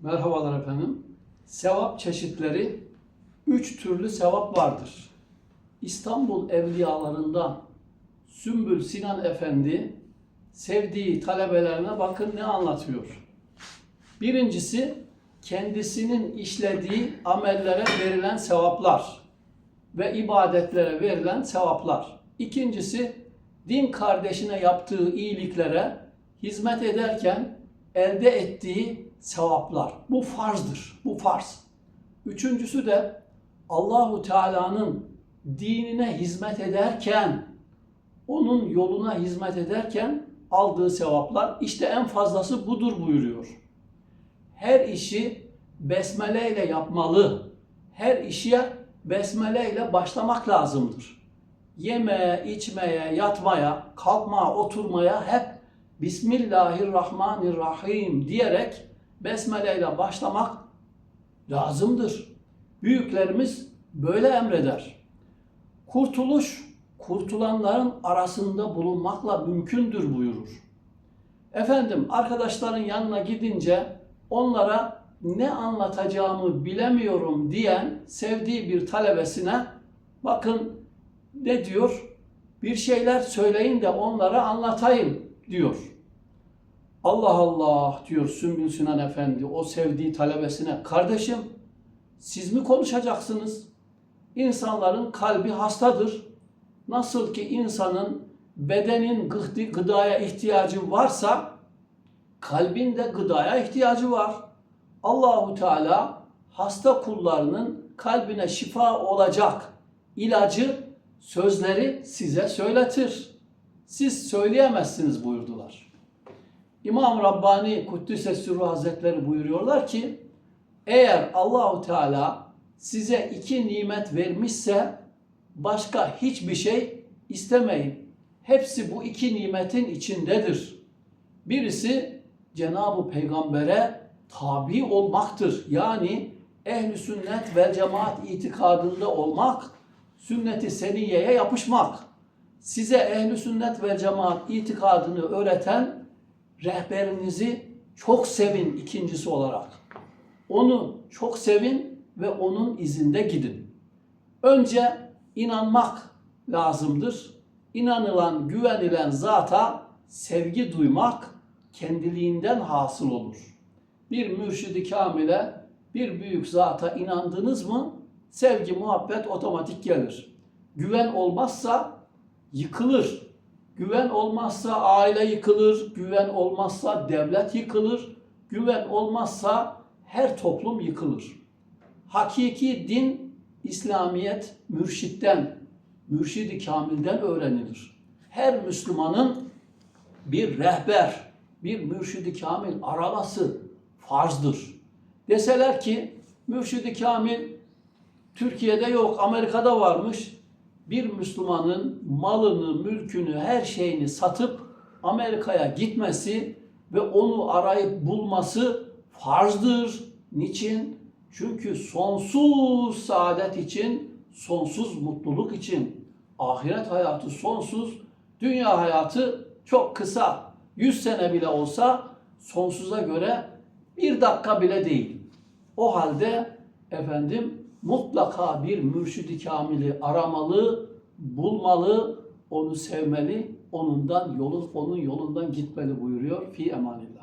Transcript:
Merhabalar efendim. Sevap çeşitleri, üç türlü sevap vardır. İstanbul evliyalarından Sümbül Sinan Efendi sevdiği talebelerine bakın ne anlatıyor. Birincisi kendisinin işlediği amellere verilen sevaplar ve ibadetlere verilen sevaplar. İkincisi din kardeşine yaptığı iyiliklere hizmet ederken elde ettiği sevaplar. Bu farzdır. Bu farz. Üçüncüsü de Allahu Teala'nın dinine hizmet ederken, onun yoluna hizmet ederken aldığı sevaplar. İşte en fazlası budur buyuruyor. Her işi besmele ile yapmalı. Her işe besmele ile başlamak lazımdır. Yemeye, içmeye, yatmaya, kalkmaya, oturmaya hep Bismillahirrahmanirrahim diyerek besmele ile başlamak lazımdır. Büyüklerimiz böyle emreder. Kurtuluş, kurtulanların arasında bulunmakla mümkündür buyurur. Efendim arkadaşların yanına gidince onlara ne anlatacağımı bilemiyorum diyen sevdiği bir talebesine bakın ne diyor? Bir şeyler söyleyin de onlara anlatayım diyor. Allah Allah diyor Sümbül Sinan Efendi o sevdiği talebesine. Kardeşim siz mi konuşacaksınız? İnsanların kalbi hastadır. Nasıl ki insanın bedenin gıdaya ihtiyacı varsa kalbin de gıdaya ihtiyacı var. Allahu Teala hasta kullarının kalbine şifa olacak ilacı sözleri size söyletir. Siz söyleyemezsiniz buyurdular. İmam Rabbani Kuddise Sürru Hazretleri buyuruyorlar ki eğer Allahu Teala size iki nimet vermişse başka hiçbir şey istemeyin. Hepsi bu iki nimetin içindedir. Birisi Cenab-ı Peygamber'e tabi olmaktır. Yani ehli sünnet ve cemaat itikadında olmak, sünnet-i seniyeye yapışmak. Size ehli sünnet ve cemaat itikadını öğreten rehberinizi çok sevin ikincisi olarak. Onu çok sevin ve onun izinde gidin. Önce inanmak lazımdır. İnanılan, güvenilen zata sevgi duymak kendiliğinden hasıl olur. Bir mürşidi kamile, bir büyük zata inandınız mı sevgi, muhabbet otomatik gelir. Güven olmazsa yıkılır. Güven olmazsa aile yıkılır, güven olmazsa devlet yıkılır, güven olmazsa her toplum yıkılır. Hakiki din, İslamiyet mürşitten, mürşidi kamilden öğrenilir. Her Müslümanın bir rehber, bir mürşidi kamil araması farzdır. Deseler ki mürşidi kamil Türkiye'de yok, Amerika'da varmış. Bir Müslümanın malını, mülkünü, her şeyini satıp Amerika'ya gitmesi ve onu arayıp bulması farzdır. Niçin? Çünkü sonsuz saadet için, sonsuz mutluluk için, ahiret hayatı sonsuz, dünya hayatı çok kısa. 100 sene bile olsa sonsuza göre bir dakika bile değil. O halde efendim mutlaka bir mürşidi kamili aramalı, bulmalı, onu sevmeli, onundan yolu, onun yolundan gitmeli buyuruyor fi emanillah.